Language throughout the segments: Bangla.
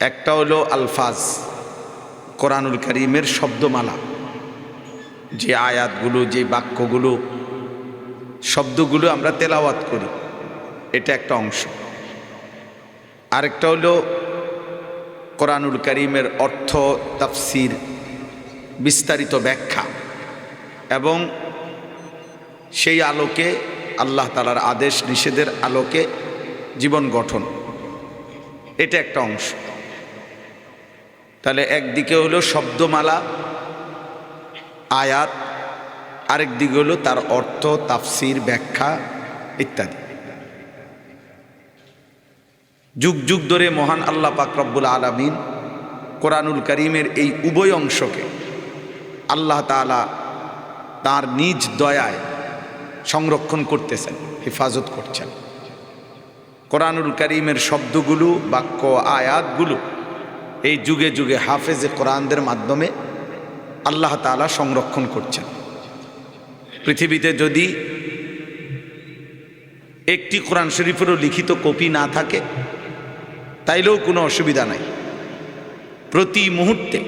একটা হলো আলফাজ, কোরআনুল করিমের শব্দমালা। যে আয়াতগুলো, যে বাক্যগুলো, শব্দগুলো আমরা তেলাওয়াত করি, এটা একটা অংশ। আরেকটা হলো কোরআনুল করিমের অর্থ তাফসির, বিস্তারিত ব্যাখ্যা। এবং সেই আলোকে, আল্লাহ তালার আদেশ, নিষেধের আলোকে জীবন গঠন। এটা একটা অংশ। তাহলে একদিকে হলো শব্দমালা, আয়াত, আরেক দিকে হলো তার অর্থ, তাফসির, ব্যাখ্যা ইত্যাদি। যুগ যুগ ধরে মহান আল্লাহ পাক রব্বুল আলমিন কোরআনুল করিমের এই উভয় অংশকে আল্লাহ তালা তার নিজ দয়ায় সংরক্ষণ করতেছেন, হেফাজত করছেন। কোরআনুল করিমের শব্দগুলো, বাক্য, আয়াতগুলো এই যুগে যুগে হাফেজে কোরআনদের মাধ্যমে আল্লাহ তালা সংরক্ষণ করছেন। পৃথিবীতে যদি একটি কোরআন শরীফেরও লিখিত কপি না থাকে, তাইলেও কোনো অসুবিধা নাই। প্রতি মুহূর্তে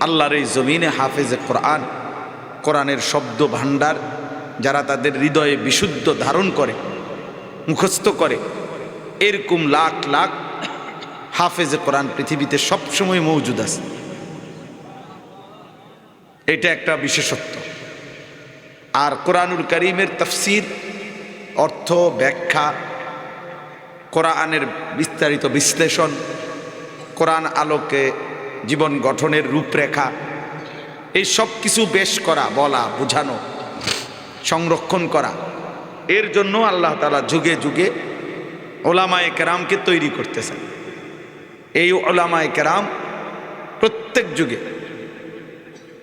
আল্লাহর এই জমিনে হাফেজে কোরআন, কোরআনের শব্দ ভাণ্ডার, যারা তাদের হৃদয়ে বিশুদ্ধ ধারণ করে, মুখস্থ করে, এরকম লাখ লাখ হাফেজে কোরআন পৃথিবীতে সবসময় মৌজুদ আছে। এটা একটা বিশেষত্ব। আর কোরআনুল করিমের তফসির, অর্থ, ব্যাখ্যা, কোরআনের বিস্তারিত বিশ্লেষণ, কোরআন আলোকে জীবন গঠনের রূপরেখা, এই সব কিছু বেশ করা, বলা, বোঝানো, সংরক্ষণ করা। এর জন্য আল্লাহ তালা যুগে যুগে ওলামায়ে কেরামকে তৈরি করতেছেন। এই ওলামায় কেরাম প্রত্যেক যুগে,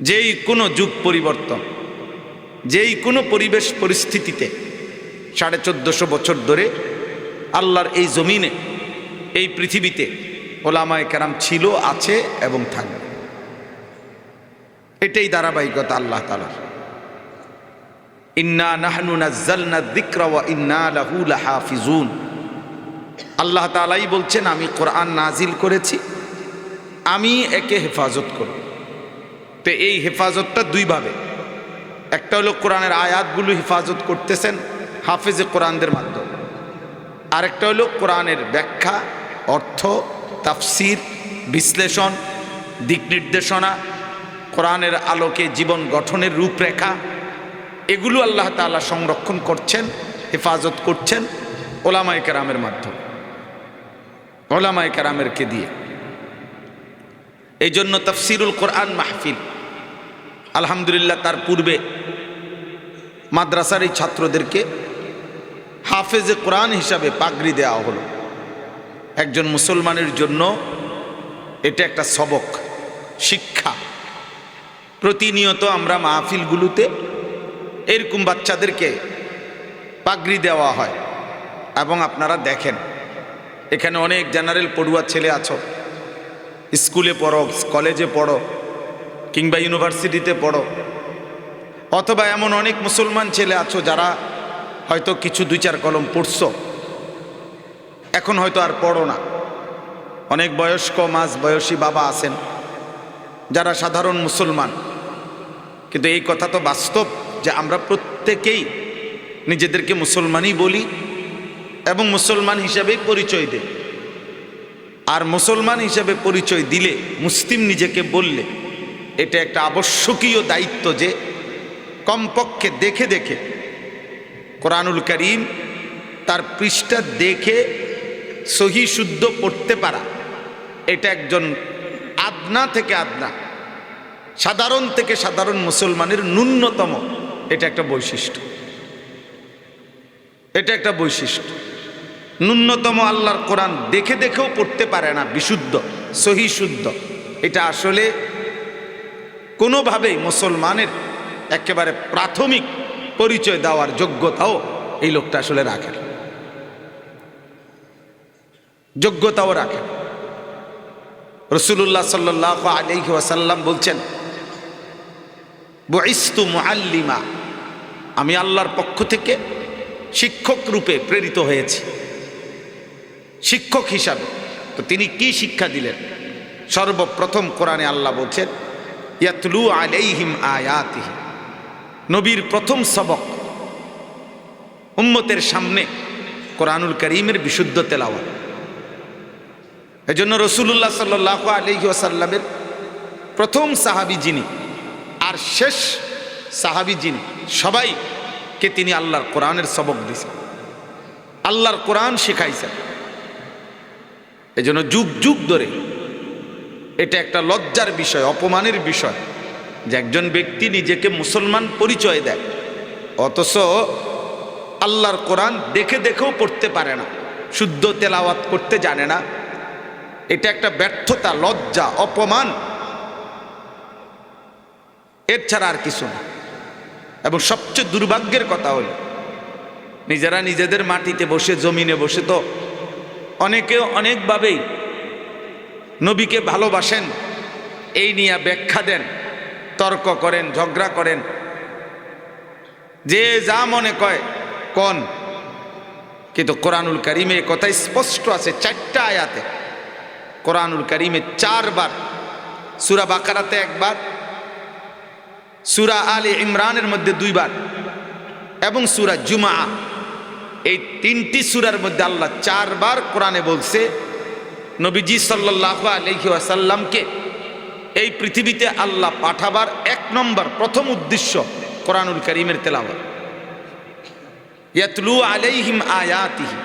যেই কোনো যুগ পরিবর্তন, যেই কোনো পরিবেশ পরিস্থিতিতে সাড়ে চোদ্দশো বছর ধরে আল্লাহর এই জমিনে, এই পৃথিবীতে ওলামায় কেরাম ছিল, আছে এবং থাকবে। এটাই ধারাবাহিকতা আল্লাহ তালার ইন্না নাহনু নাজ্জালনা যিকরা ওয়া ইন্না লাহু লাহাফিজুন। আল্লাহ তাআলাই বলছেন, আমি কোরআন নাজিল করেছি, আমি একে হেফাজত করব। তো এই হেফাজতটা দুইভাবে একটা হলো কোরআনের আয়াতগুলো হেফাজত করতেছেন হাফেজে কোরআনদের মাধ্যমে। আরেকটা হলো কোরআনের ব্যাখ্যা, অর্থ, তাফসির, বিশ্লেষণ, দিক নির্দেশনা, কোরআনের আলোকে জীবন গঠনের রূপরেখা। এগুলো আল্লাহ তাআলা সংরক্ষণ করছেন, হেফাজত করছেন ওলামায় কেরামের মাধ্যমে। ওলামায় কারামেরকে দিয়ে। এই জন্য তফসিরুল কোরআন মাহফিল, আলহামদুলিল্লাহ তার পূর্বে মাদ্রাসার এই ছাত্রদেরকে হাফেজে কোরআন হিসাবে পাগড়ি দেওয়া হলো। একজন মুসলমানের জন্য এটা একটা সবক, শিক্ষা। প্রতিনিয়ত আমরা মাহফিলগুলোতে এরকম বাচ্চাদেরকে পাগড়ি দেওয়া হয় এবং আপনারা দেখেন এখানে অনেক জেনারেল পড়ুয়ার ছেলে আছো। স্কুলে পড়ো কলেজে পড়ো, কিংবা ইউনিভার্সিটিতে পড়ো। অথবা এমন অনেক মুসলমান ছেলে আছো যারা হয়তো কিছু দুই চার কলম পড়ছো। এখন হয়তো আর পড়ো না। অনেক বয়স্ক মাস বয়সী বাবা আছেন, যারা সাধারণ মুসলমান। কিন্তু এই কথা তো বাস্তব যে আমরা প্রত্যেকেই নিজেদেরকে মুসলমানই বলি। এবং মুসলমান হিসাবেই পরিচয় দেই আর মুসলমান হিসাবে পরিচয় দিলে, মুসলিম নিজেকে বললে, এটা একটা আবশ্যকীয় দায়িত্ব যে কমপক্ষে দেখে দেখে কোরআনুল করিম তার পৃষ্ঠা দেখে সহি শুদ্ধ পড়তে পারা। এটা একজন আদনা থেকে আদনা, সাধারণ থেকে সাধারণ মুসলমানের ন্যূনতম। এটা একটা বৈশিষ্ট্য। এটা একটা বৈশিষ্ট্য। ন্যূনতম আল্লাহর কোরআন দেখে দেখেও পড়তে পারে না, বিশুদ্ধ, সহি শুদ্ধ। এটা আসলে কোনোভাবেই মুসলমানের একেবারে প্রাথমিক পরিচয় দেওয়ার যোগ্যতাও এই লোকটা আসলে রাখেন যোগ্যতাও রাখেন রসুল্লাহ সাল্লাহ আলহি ওয়াসাল্লাম বলছেন, বইস্তু মুআল্লিমা, আমি আল্লাহর পক্ষ থেকে শিক্ষক রূপে প্রেরিত হয়েছি। শিক্ষক হিসাবে। তো তিনি কি শিক্ষা দিলেন? সর্বপ্রথম কোরআনে আল্লাহ বলছেন, ইয়াতলু আলাইহিম আয়াতিহি। নবীর প্রথম সবক উম্মতের সামনে কোরআনুল করিমের বিশুদ্ধ তেলাওয়াত। এজন্য রসুল্লাহ সাল্লাহ আলহি আসাল্লামের প্রথম সাহাবি যিনি আর শেষ সাহাবি যিনি, সবাইকে তিনি আল্লাহর কোরআনের সবক দিয়েছেন। আল্লাহর কোরআন শেখাইছেন। এই জন্য যুগ যুগ ধরে এটা একটা লজ্জার বিষয়, অপমানের বিষয় যে একজন ব্যক্তি নিজেকে মুসলমান পরিচয় দেয়। অথচ আল্লাহর কোরআন দেখে দেখেও পড়তে পারে না, শুদ্ধ তেলাওয়াত করতে জানে না। এটা একটা ব্যর্থতা, লজ্জা, অপমান। এর ছাড়া আর কিছু না। এবং সবচেয়ে দুর্ভাগ্যের কথা হল, নিজেরা নিজেদের মাটিতে বসে, জমিনে বসে তো অনেকে অনেকভাবেই নবীকে ভালোবাসেন। এই নিয়ে ব্যাখ্যা দেন, তর্ক করেন, ঝগড়া করেন। যে যা মনে কয়, কন? কিন্তু কোরআনুল করিমে কথা স্পষ্ট আছে চারটা আয়াতে। কোরআনুল করিমে চারবার, সুরা বাকারাতে একবার, সুরা আলী ইমরানের মধ্যে দুইবার এবং সুরা জুমা এই তিনটি সুরার মধ্যে আল্লাহ চারবার কোরআনে বলছে, নবীজি সাল্লাহ আলহি আসাল্লামকে এই পৃথিবীতে আল্লাহ পাঠাবার এক নম্বর প্রথম উদ্দেশ্য কোরআনুল করিমের তেলাওয়াত। ইয়াতলু আলাইহিম আয়াতিহি।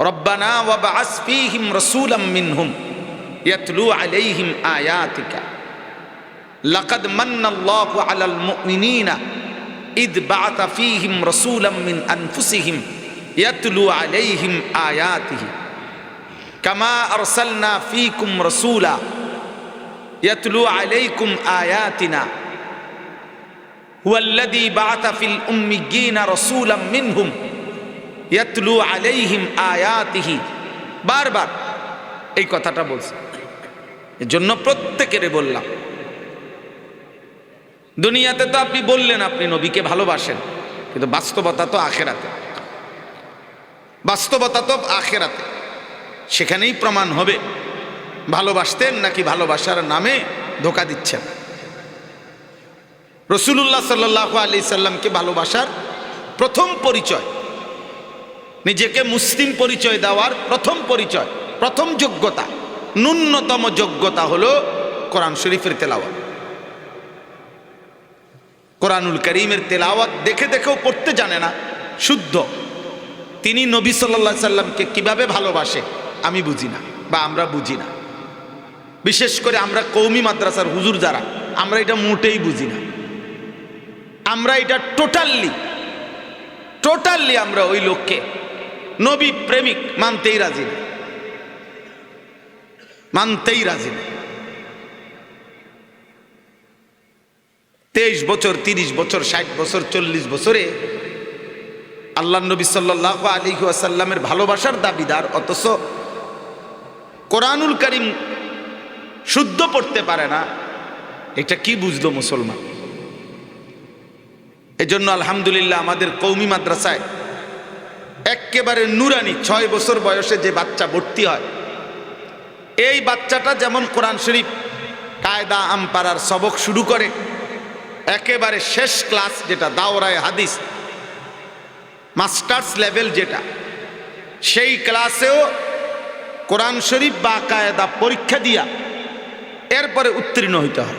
রব্বানা ওয়াবাআস ফীহিম রাসূলাম মিনহুম। ইয়াতলু আলাইহিম আয়াতিকা। লাকাদ মান্নাল্লাহু আলাল মুমিনিনা। ইদ বাআতা ফীহিম রাসূলাম মিন আনফুসিহিম ইয়াতলু আলাইহিম আয়াতিহি কামা আরসালনা ফীকুম রাসূলা ইয়াতলু আলাইকুম আয়াতিনা هو الذي بعث في الأميين رسولا منهم يتلو عليهم آياته বারবার এই কথাটা বলছে এর জন্য প্রত্যেকেরে বললাম দুনিয়াতে তো আপনি বললেন আপনি নবীকে ভালোবাসেন, কিন্তু বাস্তবতা তো আখেরাতে। বাস্তবতা তো আখেরাতে। সেখানেই প্রমাণ হবে, ভালোবাসতেন নাকি ভালোবাসার নামে ধোকা দিচ্ছেন। রসুল্লাহ সাল্লাহ আলি সাল্লামকে ভালোবাসার প্রথম পরিচয়, নিজেকে মুসলিম পরিচয় দেওয়ার প্রথম পরিচয়, প্রথম যোগ্যতা, ন্যূনতম যোগ্যতা হলো কোরআন শরীফের তেলাওয়াত। কোরআনুল করিমের তেলাওয়াত দেখে দেখেও পড়তে জানে না, শুদ্ধ। তিনি নবী সাল্লা সাল্লামকে কীভাবে ভালোবাসে, আমি বুঝি না বা আমরা বুঝি না। বিশেষ করে আমরা কৌমি মাদ্রাসার হুজুর যারা, আমরা এটা মোটেই বুঝি না। আমরা এটা টোটালি টোটালি আমরা ওই লোককে, নবী প্রেমিক মানতেই রাজি না। মানতেই রাজি না। তেইশ বছর, তিরিশ বছর, ষাট বছর, চল্লিশ বছরে আল্লাহ নবী সাল্লাহ আলী আসাল্লামের ভালোবাসার দাবিদার, অথচ কোরআনুল করিম শুদ্ধ পড়তে পারে না। এটা কি বুঝলো মুসলমান? এজন্য আলহামদুলিল্লাহ আমাদের কৌমি মাদ্রাসায় একেবারে নুরানি ছয় বছর বয়সে যে বাচ্চা ভর্তি হয়, এই বাচ্চাটা যেমন কোরআন শরীফ, কায়দা আমপাড়ার সবক শুরু করে একেবারে শেষ ক্লাস যেটা, দাওরায় হাদিস, মাস্টার্স লেভেল যেটা, সেই ক্লাসেও কোরআন শরীফ বা কায়দা পরীক্ষা দিয়া এরপরে উত্তীর্ণ হইতে হয়।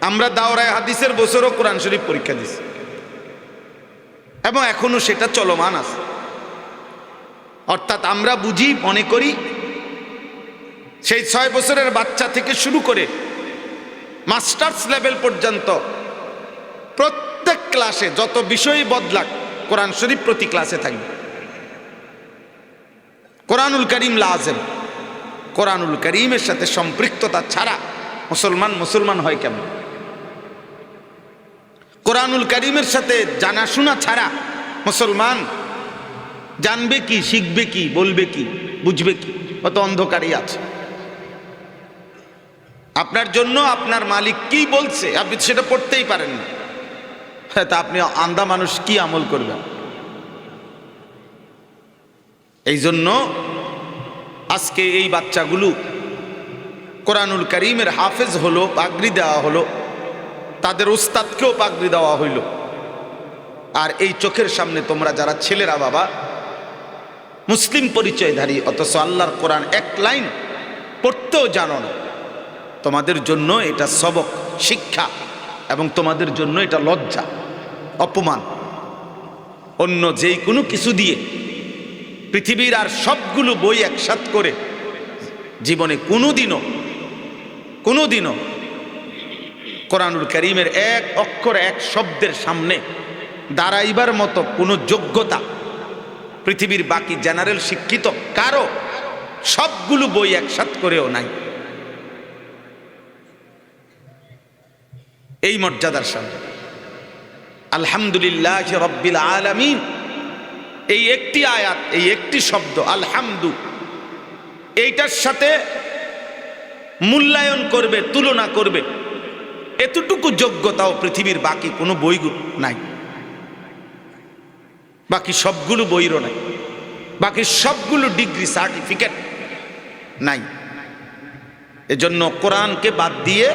আমরা দাওরায় হাদিসের বছরও কোরআন শরীফ পরীক্ষা দিছি। এবং এখনও সেটা চলমান আছে। অর্থাৎ আমরা বুঝি, মনে করি, সেই ছয় বছরের বাচ্চা থেকে শুরু করে মাস্টার্স লেভেল পর্যন্ত প্রত্যেক ক্লাসে যত বিষয় বদলাক, কোরআন শরীফ প্রতি ক্লাসে থাকবে। কোরআনুল করিম লাজেম। কোরআনুল করিমের সাথে সম্পৃক্ততা ছাড়া মুসলমান মুসলমান হয় কেমন? কোরআনুল করিমের সাথে জানাশোনা ছাড়া মুসলমান জানবে কি, শিখবে কি, বলবে কি, বুঝবে কি? অত অন্ধকারই আছে। আপনার জন্য আপনার মালিক কি বলছে? আপনি সেটা পড়তেই পারেন না। হ্যাঁ তা আপনি আন্দা মানুষ কি আমল করবেন? এই জন্য আজকে এই বাচ্চাগুলো কোরআনুল করিমের হাফেজ হলো, পাগড়ি দেওয়া হলো, তাদের উস্তাদকেও পাগড়ি দেওয়া হইল। আর এই চোখের সামনে তোমরা যারা ছেলেরা বাবা, মুসলিম পরিচয়ধারী অথচ আল্লাহর কোরআন এক লাইন পড়তেও জানো না। তোমাদের জন্য এটা সবক, শিক্ষা, এবং তোমাদের জন্য এটা লজ্জা, অপমান। অন্য যেই কোনো কিছু দিয়ে পৃথিবীর আর সবগুলো বই একসাথ করে জীবনে কোনোদিনও কোনোদিনও কোরআনুল করিমের এক অক্ষর, এক শব্দের সামনে দাঁড়াইবার মতো কোনো যোগ্যতা পৃথিবীর বাকি জেনারেল শিক্ষিত কারও সবগুলো বই একসাথ করেও নাই। এই মর্যাদার সামনে। আলহামদুলিল্লাহ রব্বিল আলামিন। এই একটি আয়াত, এই একটি শব্দ, আলহামদু, এইটার সাথে মূল্যায়ন করবে, তুলনা করবে। এতটুকু যোগ্যতাও পৃথিবীর বাকি কোনো বই নাই। বাকি সবগুলো বইরও নাই। বাকি সবগুলো ডিগ্রি সার্টিফিকেট নাই। এজন্য কোরআনকে বাদ দিয়ে